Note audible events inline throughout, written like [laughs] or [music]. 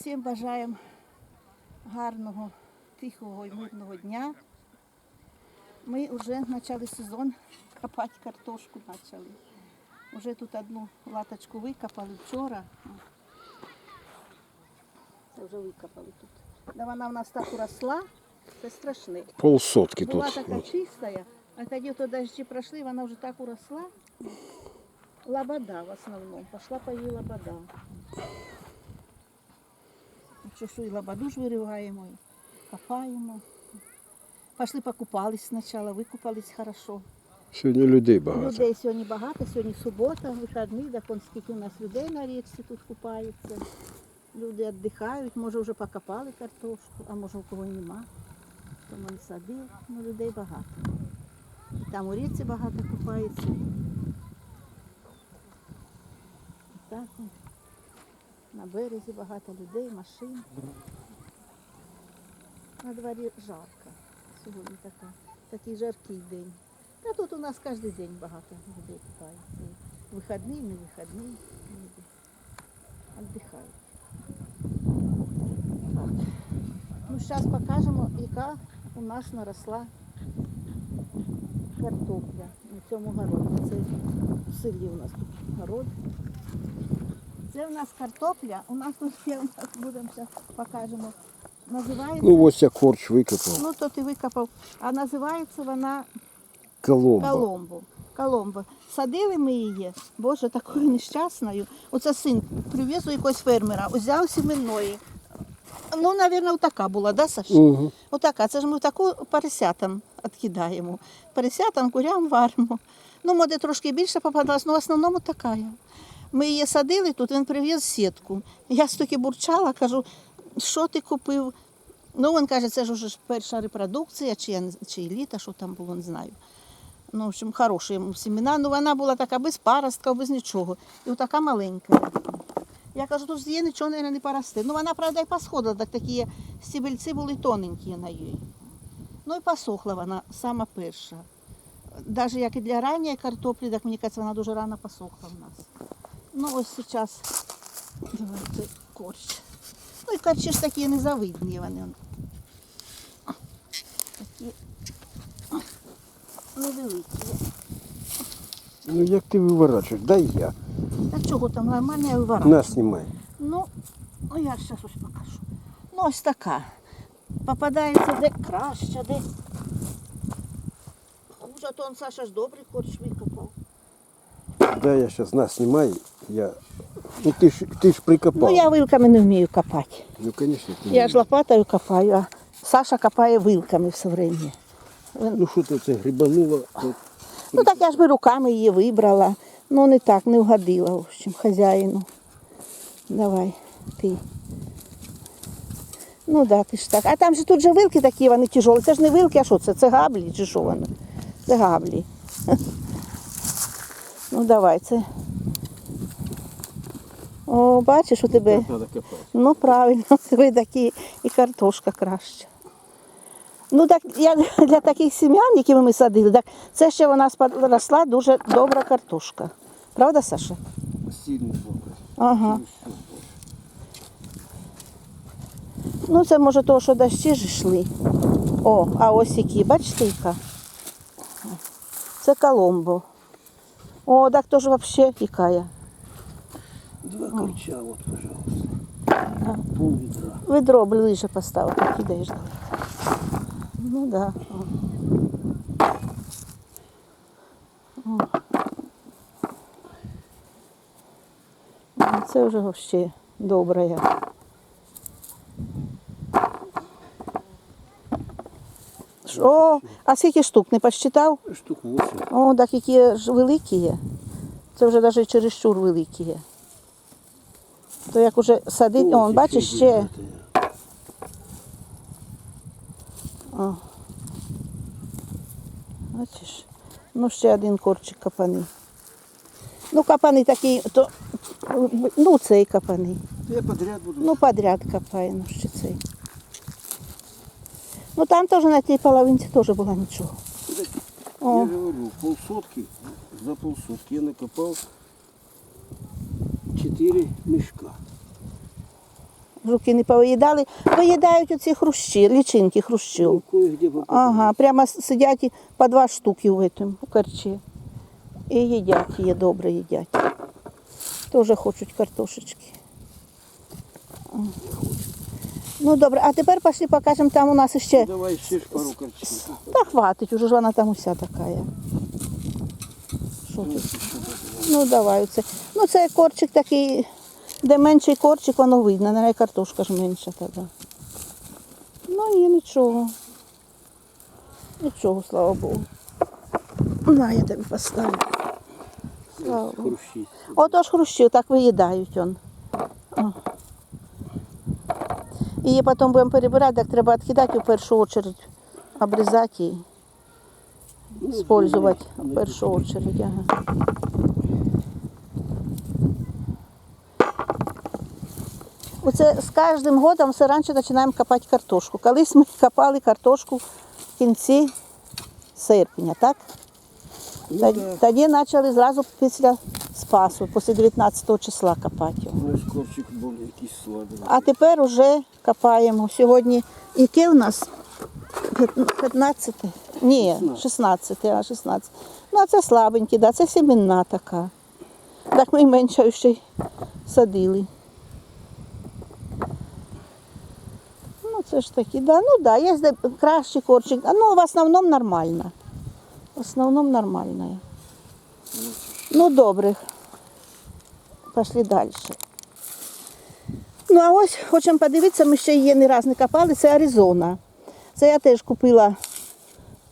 Всім бажаємо гарного, тихого і мирного дня. Ми вже почали сезон копати картошку почали. Вже тут одну латочку викопали вчора. Це вже викопали тут. Да вона в нас так уросла, це страшне. Полсотки Була тут. така чистая, а тоді то дожди прошли, вона вже так уросла. Лобода в основному. Пошла по їй лобода. Що і лободу ж вириваємо, і копаємо. Пішли покупались спочатку, викупались хорошо. Сьогодні людей багато. Людей сьогодні багато, сьогодні субота, вихідний, так он скільки у нас людей на річці тут купаються. Люди віддихають, може вже покопали картошку, а може у кого нема. Тому не садив, ну людей багато. І там у річці багато купається. І Так, он. На березі багато людей, машин. На дворі жарко. Сьогодні така, такий жаркий день. Та тут у нас кожен день багато людей купається. Вихідний, не вихідний. Люди віддихають. Ну, зараз покажемо, яка у нас наросла картопля на цьому городі. Це в селі у нас тут город. Це у нас картопля, у нас тут є, у нас будемо зараз покажемо. Називається, Ну ось я корч викопав. ну то ти викопав, а називається вона Коломба. Коломбу. Коломбу. Садили ми її, боже, такою нещасною. Оце син привіз у якогось фермера, узяв сіменної. Ну, мабуть, така була, да, Саш? Угу. Отака. Це ж ми таку поросятам відкидаємо. Поросятам, курям варимо. Ну, може, трошки більше попадалось, але в основному така. Ми її садили тут, він привіз сітку. Я стільки бурчала, кажу, що ти купив? Ну, він каже, це ж вже ж перша репродукція, чи, чи еліта, що там було, не знаю. Ну, в общем, хороші йому семена. Ну, вона була така без паростка, без нічого. І така маленька. Я кажу, тут її нічого наверное, не поросте. Ну, вона, правда, і посходила, так такі стебельці були тоненькі на їй. Ну і посохла вона сама перша. Навіть як і для ранньої картоплі, так мені кажеться, вона дуже рано посохла в нас. Ну, ось зараз давайте корч. Ну і корчі ж такі незавидні вони. Такі невеликі. Ну як ти виворачуєш? Дай я. Та чого там нормально я виворачую? На, знімай. Ну, ну я зараз ось покажу. Ну, ось така. Попадається де краще, де. Хуже, то он Саша ж добрий корч викопав. Дай я зараз на, знімай. Я... Ну ти ж, ти ж прикопав. Ну, я вилками не вмію копати. Ну, звісно, ти Я ж лопатою копаю, а Саша копає вилками все время. Ну що ти це грибанула? Ну так я ж би руками її вибрала. Ну не так, не вгодила, в общем, хазяїну. Давай, ти. Ну да, ти ж так. А там же тут же вилки такі, вони тяжолі. Це ж не вилки, а що це? Це габлі чи що вони? Це габлі. [laughs] Ну давай, це. О, бачиш у тебе. Ну правильно, [laughs] ви такі і картошка краще. Ну так я для таких сім'ян, які ми садили, так це ще вона спа- росла дуже добра картошка. Правда, Саша? Ага. Ну це може того, що дощі ж йшли. О, а ось які, бачите, яка? Це Коломбо. О, так то ж взагалі яка. Корча, от, пожалуйста. Пол відра. Ведро ближе поставив, так ідеш. Ну да. О, Це вже взагалі добре. О, а скільки штук не посчитав? Штук 8. О, так які ж великі є. Це вже навіть чересчур великі є. То як уже садить, он, бачиш, ще. О. Бачиш? Ну, ще один корчик капаний. Ну, капаний такий, то ну цей капаний. Я подряд буду. Ну, подряд копає, ну ще цей. Ну там теж на тій половинці теж було нічого. Я О, говорю, полсотки, за полсотки я накопав 4 мішка. жуки не повиїдали, виїдають оці хрущі, лічинки хрущів. Ну. Ага, прямо сидять і по два штуки в этом, у корчі. І їдять її, добре їдять. Теж хочуть картошечки. Ну добре, а тепер пішли покажемо, там у нас ще. Давай ще ж пару корчів. Та хватить, уже ж вона там уся така. Що тут? Ну давай оце. Ну це корчик такий, де менший корчик, воно видно, навіть картошка ж менша тоді. Ну ні, нічого. Нічого, слава Богу. На, я тобі поставлю. Слава Богу. Отож хрущі, так виїдають он. О. Її потім будемо перебирати, так треба відкидати в першу чергу, обрізати і використовувати в першу чергу. Ага. Оце з кожним годом все раніше починаємо копати картошку. Колись ми копали картошку в кінці серпня, так? Тоді, тоді почали зразу після Спасу, після 19 числа копати його. Ну, був якийсь слабий. А тепер вже копаємо. Сьогодні яке у нас? П'ят- 15? Ні, 16, а 16. Ну, а це слабенький, да, це сімінна така. Так ми менше ще й садили. Ну, це ж такі, да. Ну да, є кращий корчик. Ну, в основному нормально. В основному нормально. Ну, добре. Пішли далі. Ну, а ось хочемо подивитися, ми ще її не раз не копали, це Аризона. Це я теж купила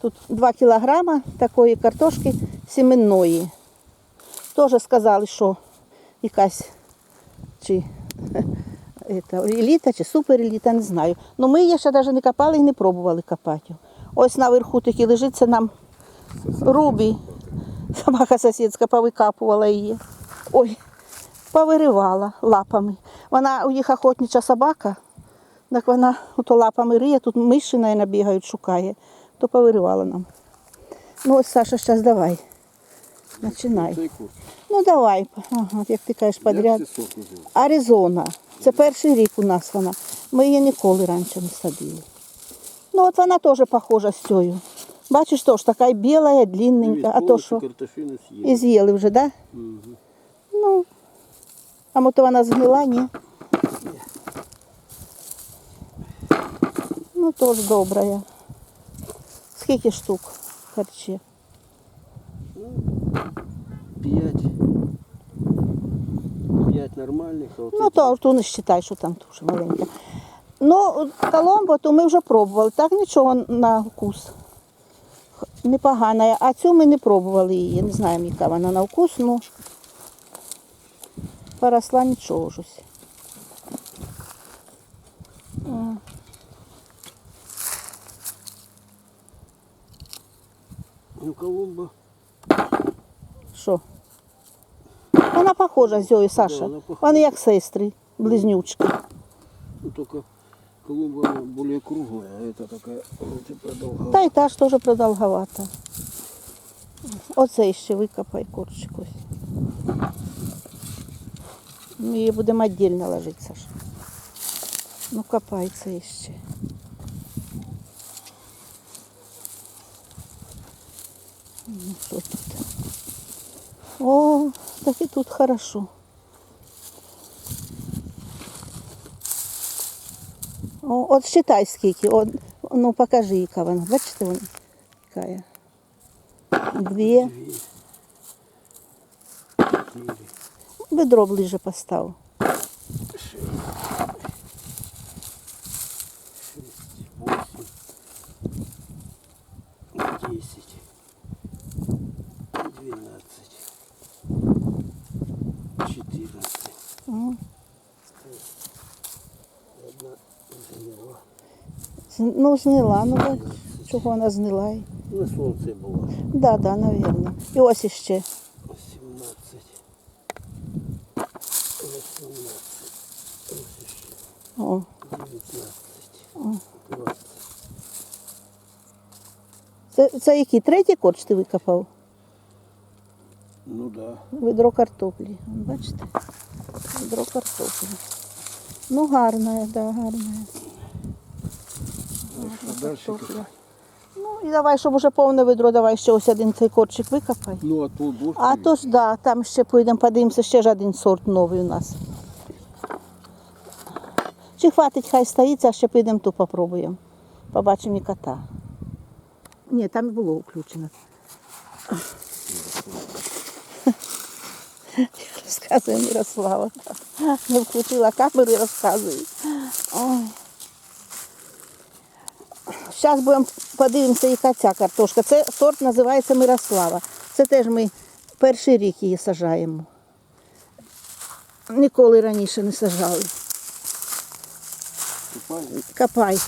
тут 2 кілограма такої картошки сіменної. Теж сказали, що якась чи [laughs] это, еліта, чи супереліта, не знаю. Ну ми її ще навіть не копали і не пробували копати. Ось наверху таки лежить, це нам Рубі. Собака сусідська повикапувала її. Ой, повиривала лапами. Вона у їх охотнича собака, так вона ото лапами риє, тут миші на бігають, шукає, то повиривала нам. Ну ось Саша, зараз давай. Починай. Ну давай, ага, як ти кажеш, подряд. Аризона. Це перший рік у нас вона. Ми її ніколи раніше не садили. Ну от вона теж похожа з цією. Бачиш, теж така біла, длинненька, а то що? І з'їли. вже, так? Да? Ну, а моту вона згнила, ні? Ну, теж добра. Скільки штук харчі? П'ять. П'ять нормальних, а от Ну, то, то не вважай, що там дуже маленька. Ну, коломбо, то ми вже пробували. Так нічого на вкус. Непогана. А цю ми не пробували її. Не знаємо, яка вона на вкус, ну поросла нічого ж ось. О. Ну, Колумба. Що? Вона похожа з Зою, Саша. вона похожа. Вони як сестри, близнючки. Ну, только Колумба она более круглая, а это такая вроде. Та й та ж теж продовговата. Оце ще викопай корчик ось. Ми її будемо віддільно ложити, Саш. Ну копай це ще. Ну, що тут? О, так і тут хорошо. О, от считай скільки. От, ну покажи, яка вона. Бачите, вона яка. Дві. Бедро ближе постав. Ну, знила, ну бач, чого вона знила. На солнце было. Да, да, навірно. І ось іще. Семнадцать. Восемнадцать. О, Девятнадцать. Двадцать. це, це який третій корч ти викопав? Ну да. Ведро картоплі. Бачите? Ведро картоплі. Ну, гарна, да, гарна. Картопля. Ну і давай, щоб уже повне ведро, давай ще ось один цей корчик викопай. Ну, а то дождь. А то ж да, там ще поїдемо, подивимося, ще ж один сорт новий у нас. Чи хватить, хай стоїть, а ще підемо ту попробуємо. Побачимо і кота. Ні, там було включено. [laughs] Розказує Мирослава. Не включила камеру і розказує. Ой. Зараз будемо подивимося, яка ця картошка. Це сорт називається Мирослава. Це теж ми перший рік її сажаємо. Ніколи раніше не сажали. Копай.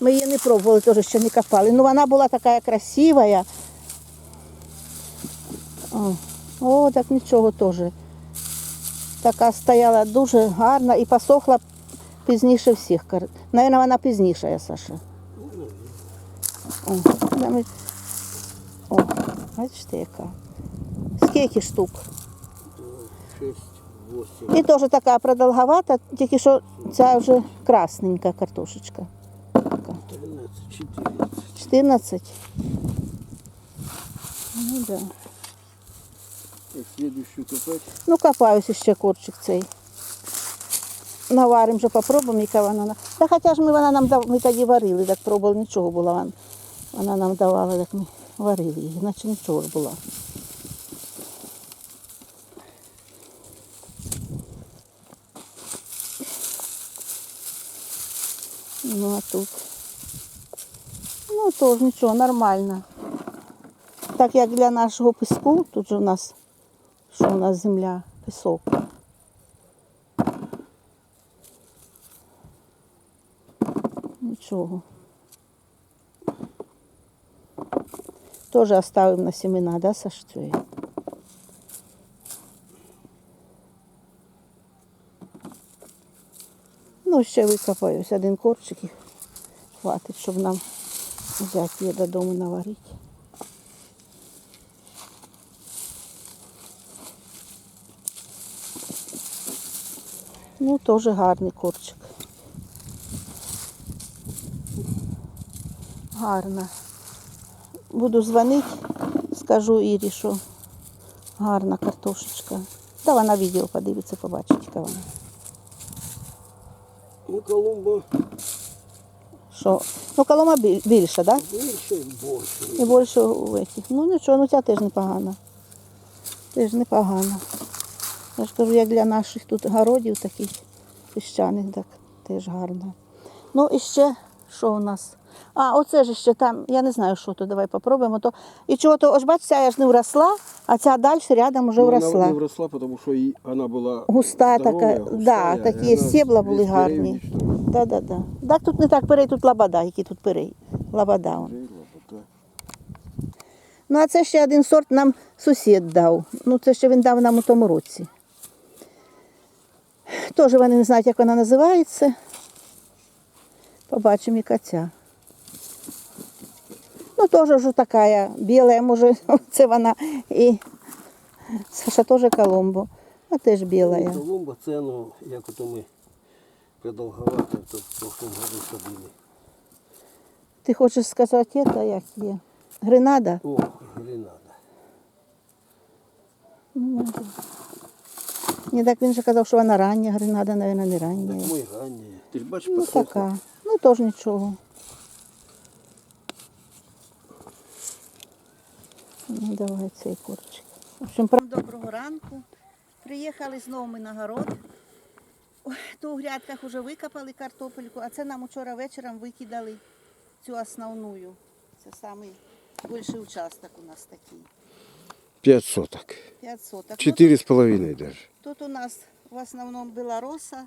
Ми її не пробували, теж ще не копали. Ну вона була така красива. О, о, так нічого теж. Така стояла дуже гарна і посохла пізніше всіх. Навіть вона пізніша, Саша. О, ми- О, бачите, яка. Скільки штук? Восемь. І теж така продовговата, тільки що ця вже красненька картошечка. 14. 14. Ну, да. Следующую копать. ну копаюся ще корчик цей. Наваримо вже попробуємо, яка вона. на- Та хоча ж ми вона нам ми тоді варили, так пробували, нічого була вона. Нам давала, так ми варили її, наче нічого була. Ну а тут. Ну теж нічого, нормально. Так як для нашого піску, тут же у нас, що у нас земля, пісок. Нічого. Теж оставимо на семена, да, Саш, цієї? Ну, ще викопаюсь один корчик і хватить, щоб нам взяти її додому наварити. Ну, теж гарний корчик. Гарна. Буду дзвонити, скажу Ірі, що гарна картошечка. Та вона відео подивиться, побачить, яка вона. Ну, Колумба Що? Ну, колома біль- більша, так? Да? більше і більше. І більше у этих. Ну нічого, ну ця теж непогана. Теж непогана. Я ж кажу, як для наших тут городів таких піщаних, так теж гарно. Ну і ще що у нас? А, оце ж ще там, я не знаю, що то, давай попробуємо. То... І чого то, ось бачите, ця ж не вросла, а ця далі рядом вже Ну, вросла. Вона не вросла, тому що їй, вона була Густа здорова, така, густая, да, такі стебла були гарні. Да, да, да. Так тут не так перей, тут лабада, який тут перей. Лабада. он. Ну, а це ще один сорт нам сусід дав. Ну, це ще він дав нам у тому році. Теж вони не знають, як вона називається. Побачимо, яка ця. Ну, теж вже така біла, може, [laughs] це вона і Саша теж Коломбо, а теж біла. Ну, Колумба цену, як ото ми продовгувати, то в прошлом году садили. Ти хочеш сказати, це як є? Гренада? О, гренада. Ні, так він же казав, що вона рання, гренада, мабуть, не рання. Так мой раннє. Ти ж бачиш, Ну, така. Теж нічого. Ну, давай цей корчик. В общем, про- Доброго ранку. Приїхали знову ми на город. Ой, То у грядках вже викопали картопельку, а це нам вчора вечором викидали цю основну. Це самий більший участок у нас такий. П'ять соток. 5 соток. Ну, Чотири з половиною даже. Тут у нас в основному білороса,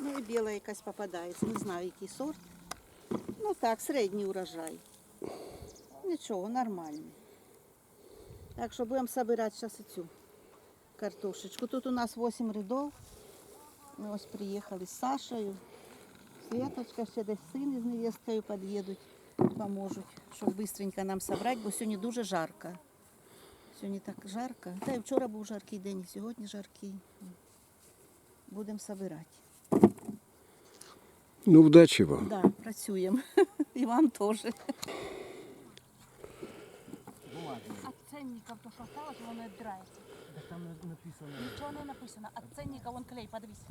ну і біла якась попадається. Не знаю, який сорт. Ну так, середній урожай. Нічого, нормальний. Так що будемо збирати зараз цю картошечку. Тут у нас 8 рядов. Ми ось приїхали з Сашею. Світочка ще десь син із невесткою під'їдуть, поможуть, щоб швидко нам зібрати, бо сьогодні дуже жарко. Сьогодні так жарко. Та й вчора був жаркий день, і сьогодні жаркий. Будемо збирати. Ну, удачи вам. Да, працюємо. [laughs] І вам теж. А ценников то, що осталось, воно Да Там написано. Нічого не написано. А ценника вон клей, подивись.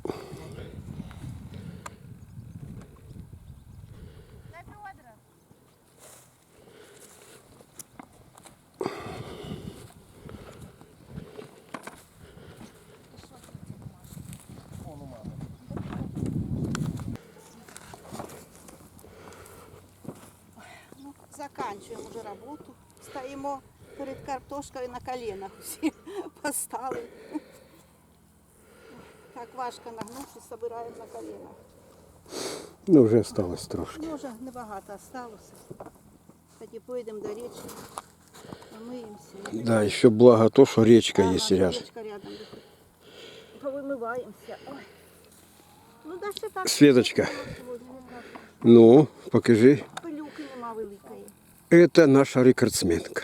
заканчуємо вже роботу. Стоїмо перед картошкою на коленах всі [laughs] постали. Так важко нагнувшись, збираємо на коленах. Ну, вже осталось трошки. Ну, вже небагато залишилося. Тоді поїдемо до річки, помиємося. Да, еще благо то, что речка Ага, есть рядом. річка рядом. Повимиваємося. Ой. Ну, да ще так. Светочка. Сьогодні не так. Ну, покажи. Пилюки нема великої. Это наша рекордсменка.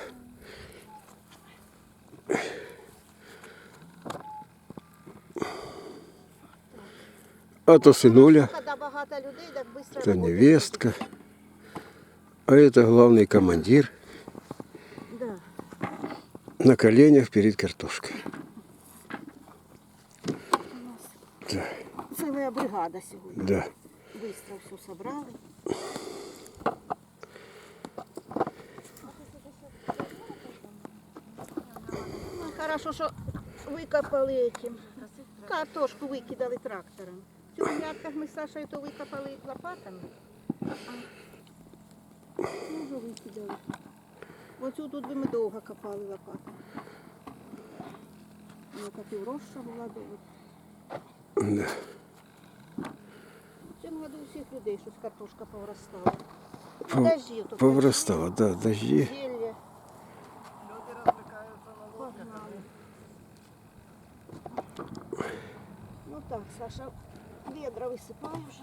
А то сынуля, Коли багато людей, так швидко это невестка. А это главный командир Да. на коленях перед картошкой. Да, Ціла бригада сьогодні. да. Быстро все собрали. Хорошо, що викопали этим. Картошку викидали трактором. В цьому рядках ми з Сашою то викопали лопатами. А ну, викидали. Оцю тут би ми довго копали лопатами. Ну, так і вроща була довго. В цьому году всіх людей щось картошка повростала. Пов- Дожді то Поврастала, да, дожди. Люди развлекаются на Погнали. Ну так, Саша, ведра висипає вже.